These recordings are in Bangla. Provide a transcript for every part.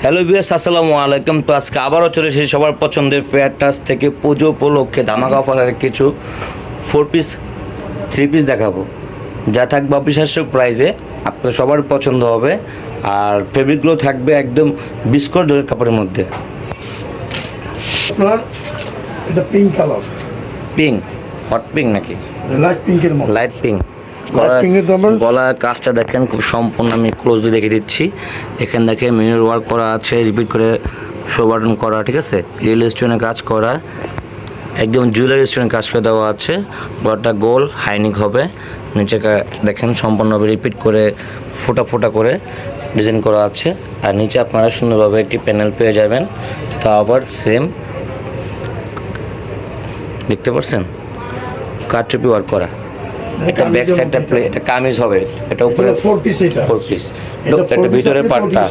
হ্যালো বিয়াস আসসালামু আলাইকুম। তো আজকে আবারও চলে এসেছি সবার পছন্দের ফেয়ার টাচ থেকে পুজো উপলক্ষে ধামাকা অফারের কিছু ফোর পিস থ্রি পিস দেখাবো। যা থাকবে অবিশ্বাস্য প্রাইসে আপনার সবার পছন্দ হবে। আর ফেব্রিকগুলো থাকবে একদম বিস্কুট কাপড়ের মধ্যে। আপনার এটা pink colour pink hot pink নাকি? লাইট পিঙ্কের লাইট পিঙ্ক গলার কাজটা দেখেন খুব সম্পূর্ণ আমি ক্লোজলি দেখে দিচ্ছি। এখানে দেখে মিনুর ওয়ার্ক করা আছে রিপিট করে শো বাটন করা ঠিক আছে? রিয়েল স্টোনের কাজ করা। একদম জুয়েলারি স্টোনের কাজ করে দেওয়া আছে। গলাটা গোল হাইনিক হবে। নিচে দেখেন সম্পূর্ণভাবে রিপিট করে ফোটা ফোটা করে ডিজাইন করা আছে। আর নিচে আপনারা সুন্দরভাবে একটি প্যানেল পেয়ে যাবেন। তা আবার সেম দেখতে পাচ্ছেন কারচুপি ওয়ার্ক করা। এটা ব্যাক সাইডটা প্লে এটা কামিজ হবে এটা উপরে ফোর পিস এটা। ফোর পিস এটা ভিতরে আপনি পাটটা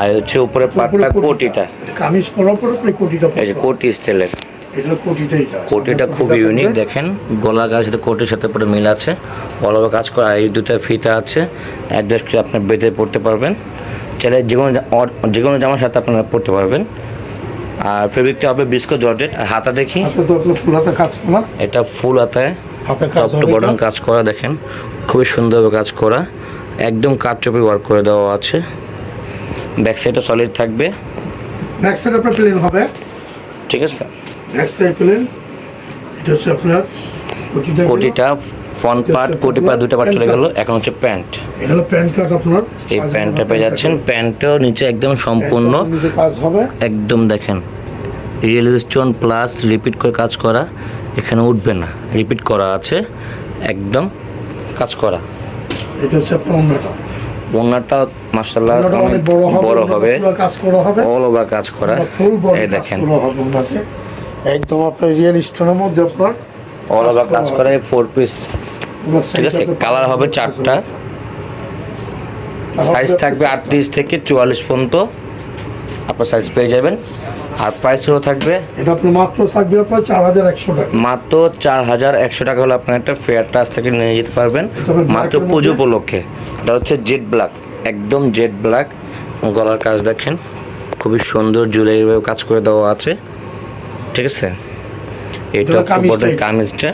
আর হচ্ছে উপরে পাটটা কোটিটা। কামিজ পরার পরে আপনি কোটিটা এই যে কোটি স্টাইলের কোটিটা খুব ইউনিক দেখেন। গলা গাছ সাথে কোটির সাথে পুরো মিল আছে। ভালোভাবে কাজ করা আর এই দুটো ফিতা আছে। অ্যাডজাস্ট করে আপনার বেঁধে পড়তে পারবেন। চাইলে যে কোনো যে কোনো জামার সাথে আপনারা পড়তে পারবেন। আর ফেব্রিকটা হবে বিস্কো জর্জেট। আর হাতা দেখি। এটা ফুল হাতায়। টপ টু বটন কাজ করা দেখেন। খুবই সুন্দরভাবে কাজ করা। একদম কাঠচপি ওয়ার্ক করে দেওয়া আছে। ব্যাক সাইডটা সলিড থাকবে। ব্যাক সাইড আপনার প্লেন হবে। ঠিক আছে। ব্যাক সাইড প্লেন এটা হচ্ছে আপনার কোটিটা ফ্রন্ট পার্ট কোটি পার্ট দুটো পার্ট চলে গেল। এখন হচ্ছে প্যান্ট এটা হলো প্যান্ট কাট আপনার। এই প্যান্টটা পেয়ে যাচ্ছেন। প্যান্টটাও নিচে একদম সম্পূর্ণ। কাজ হবে। একদম দেখেন। রিয়েল স্টোন প্লাস রিপিট করে কাজ করা এখানে উঠবে না। রিপিট করা আছে একদম কাজ করা। এটা হচ্ছে আপনার অন্যটা ওনারটা মার্শাল্লাহ অনেক বড় হবে বড় হবে। কাজ করা হবে। অল ওভার কাজ করা। এই দেখেন। একদম আপনার রিয়েল স্টোনের মধ্যে আপনার অল ওভার কাজ করা ফোর পিস ঠিক আছে কালার হবে চারটা। সাইজ থাকবে আটত্রিশ থেকে চুয়াল্লিশ পর্যন্ত। আপনার সাইজ পেয়ে যাবেন। আর প্রাইসও থাকবে? এটা আপনার মাত্র থাকবে আপনার চার হাজার একশো টাকা। মাত্র চার হাজার একশো টাকা হলে আপনার একটা ফেয়ার টাচ থেকে নিয়ে যেতে পারবেন। মাত্র পুজো উপলক্ষে। এটা হচ্ছে জেড ব্ল্যাক একদম জেড ব্ল্যাক গলার কাজ দেখেন খুবই সুন্দর জুয়েলারি কাজ করে দেওয়া আছে। ঠিক আছে? এটা এটা কামিজটা।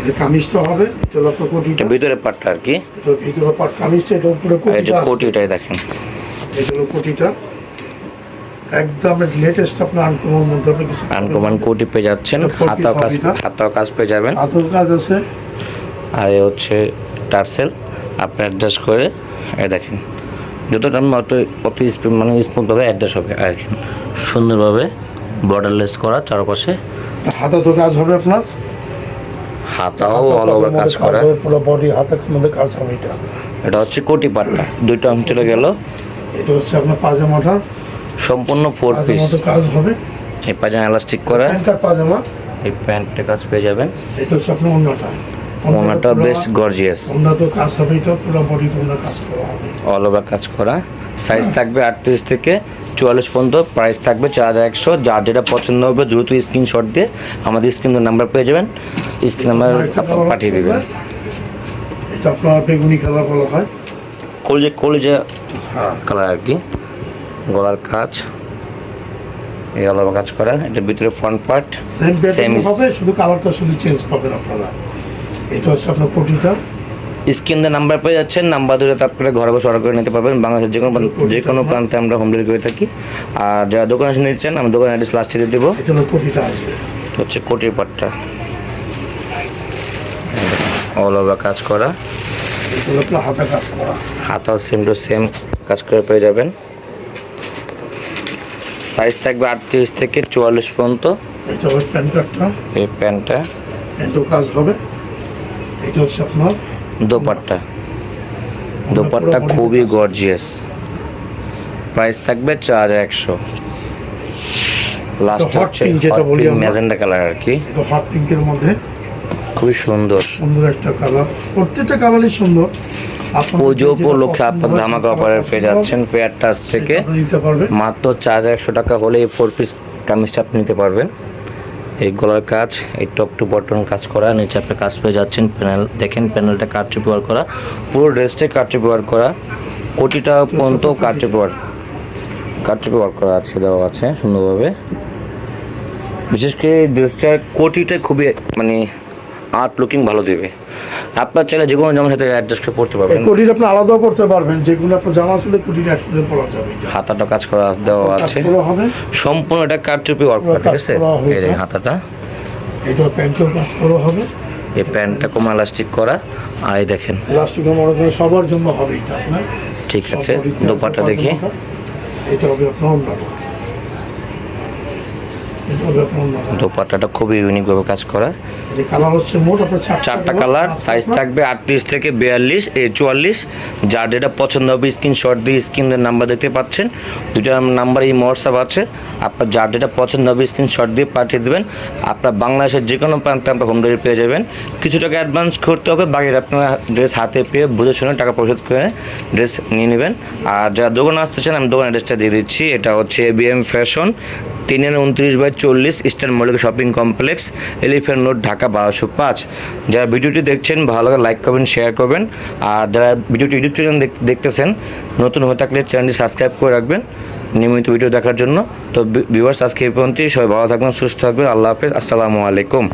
এটা। কামিজটা হবে কোটিটা। ভিতরে পাটটা আর কি। ভিতরে পাট কামিজটা এটা উপরে কোটিটা। কোটিটাই দেখেন। এটা কোটিটা। একদম লেটেস্ট আপনার আনকমন মধ্যে আপনি কিছু আনকমান কোটি পেয়ে যাচ্ছেন। হাতাও কাজ হাতাও কাজ পেয়ে যাবেন। আতর কাজ আছে। আর এ হচ্ছে টার্সেল। আপনি অ্যাডজাস্ট করে এ দেখেন। যতটা আমি অত অত স্পিড মানে স্মুথভাবে অ্যাডজাস্ট হবে আর সুন্দরভাবে বর্ডারলেস করা চারপাশে। হাতা তো কাজ হবে আপনার। হাতাও অল ওভার কাজ করা। পুরো বডি হাতের মধ্যে কাজ হবে এটা। এটা হচ্ছে কোটি পাটটা। দুইটা অঞ্চলে গেল। এটা হচ্ছে আপনার পাজামাটা। সম্পূর্ণ ফোর পিস কাজ হবে। এই পাজামা এলাস্টিক করা। পাজামা এই প্যান্টের কাজ পেয়ে যাবেন। এটা হচ্ছে আপনার অন্যটা ওনাটা বেশ গর্জিয়াস অন্য তো কাজ হবে এটা পুরো বডি তোমরা কাজ করা হবে। অল ওভার কাজ করা। সাইজ থাকবে আটত্রিশ থেকে চুয়াল্লিশ পর্যন্ত। প্রাইস থাকবে চার হাজার একশো। যার যেটা পছন্দ হবে দ্রুত স্ক্রিনশট দিয়ে আমাদের স্ক্রিন নাম্বার পেয়ে যাবেন। স্ক্রিন নাম্বার পাঠিয়ে দেবেন। এটা আপনার বেগুনি কালার বলা হয়। কলেজে কলেজে হ্যাঁ। কালার আর কি। গলার কাজ। এই অল কাজ করা। এটা ভিতরে ফ্রন্ট পার্ট সেম হবে শুধু কালারটা শুধু চেঞ্জ পাবেন আপনারা। এটা হচ্ছে আপনার কোটিটা স্ক্রিনে নাম্বার পেয়ে যাচ্ছেন নাম্বার ধরে তারপরে ঘরে বসে অর্ডার করে নিতে পারবেন। বাংলাদেশের যে কোনো যে কোনো প্রান্তে আমরা হোম ডেলিভারি করে থাকি। আর যারা দোকানে এসে নিচ্ছেন আমি দোকানের অ্যাড্রেস লাস্টে দিয়ে দেবো। হচ্ছে কোটির পাটটা। অল ওভার কাজ করা। হাতে কাজ করা। হাতাও সেম টু সেম কাজ করে পেয়ে যাবেন। সাইজ থাকবে আটত্রিশ থেকে চুয়াল্লিশ পর্যন্ত। এটা হবে প্যান্ট কার্ডটা এই প্যান্টটা। প্যান্টও কাজ হবে। এটা হচ্ছে আপনার দোপাট্টা। দোপাট্টা খুবই গর্জিয়াস প্রাইস থাকবে চার হাজার একশো লাস্ট হচ্ছে ম্যাজেন্ডা কালার আর কি। হট পিঙ্কের মধ্যে। খুবই সুন্দর। সুন্দর একটা কালার প্রত্যেকটা কালারই সুন্দর। পুজো উপলক্ষে আপনার ধামাকা অফারে পেয়ে যাচ্ছেন পেয়ার টাচ থেকে মাত্র চার হাজার একশো টাকা হলে এই ফোর পিস কামিজটা আপনি নিতে পারবেন। এই গলার কাজ এই টপ টু বটন কাজ করা নিচে আপনি কাজ পেয়ে যাচ্ছেন প্যানেল দেখেন প্যানেলটা কাটচুপি ওয়ার করা পুরো ড্রেসটাই কাটচুপি ওয়ার করা কোটিটা পর্যন্ত কাটচুপি ওয়ার কাটচুপি ওয়ার্ক করা আছে দেওয়া আছে সুন্দরভাবে। বিশেষ করে ড্রেসটার কোটিটা খুবই মানে আর্ট লুকিং ভালো দেবে। আপনার চাইলে যে কোনো জামার সাথে অ্যাডজাস্ট করে পড়তে পারবেন। কোটিটা আপনি আলাদাও করতে পারবেন যেগুলো আপনার জামা ছিল কোটিটা একসাথে পরা যাবে। হাতাটা কাজ করা দেওয়া আছে। করা সম্পূর্ণ এটা কাটচুপি ওয়ার্ক করা ঠিক আছে? এই দেখেন হাতাটা। এটা প্যান্টের কাজ করা হবে। এই প্যান্টটা কম এলাস্টিক করা। আর এই দেখেন। ইলাস্টিক মনে করেন সবার জন্য হবে এটা আপনার। ঠিক আছে। আপনার দেখি। এটা হবে আপনার অন্যটা দোপাট্টাটা খুবই ইউনিকভাবে কাজ করা। কালার হচ্ছে মোট আপনার চারটা কালার সাইজ থাকবে আটত্রিশ থেকে বিয়াল্লিশ এ চুয়াল্লিশ। যার যেটা পছন্দ হবে স্ক্রিনশট দিয়ে স্ক্রিনের নাম্বার দেখতে পাচ্ছেন। দুটা নাম্বার এই হোয়াটসঅ্যাপ আছে। আপনার যার যেটা পছন্দ হবে স্ক্রিনশট দিয়ে পাঠিয়ে দেবেন। আপনার বাংলাদেশের যে কোনো প্রান্তে আপনার হোম ডেলিভারি পেয়ে যাবেন। কিছু টাকা অ্যাডভান্স করতে হবে বাকিটা আপনার ড্রেস হাতে পেয়ে বুঝে শুনে টাকা পরিশোধ করে ড্রেস নিয়ে নেবেন। আর যারা দোকানে আসতে চান আমি দোকানের অ্যাড্রেসটা দিয়ে দিচ্ছি। এটা হচ্ছে বিএম ফ্যাশন তিনের উনত্রিশ বাই চল্লিশ Eastern Mallik Shopping Complex Elephant Road Dhaka বারোশো পাঁচ যারা ভিডিওটি দেখছেন, ভালো লাগে লাইক করবেন শেয়ার করবেন। আর যারা ভিডিওটি ইউটিউব চ্যানেল দেখতেছেন, নতুন হয়ে থাকলে চ্যানেলটি সাবস্ক্রাইব করে রাখবেন নিয়মিত ভিডিও দেখার জন্য। তো ভিউয়ার্স আজকে এই পর্যন্তই। সবাই ভালো থাকবেন, সুস্থ থাকবেন। আল্লাহ হাফেজ। আসসালামু আলাইকুম।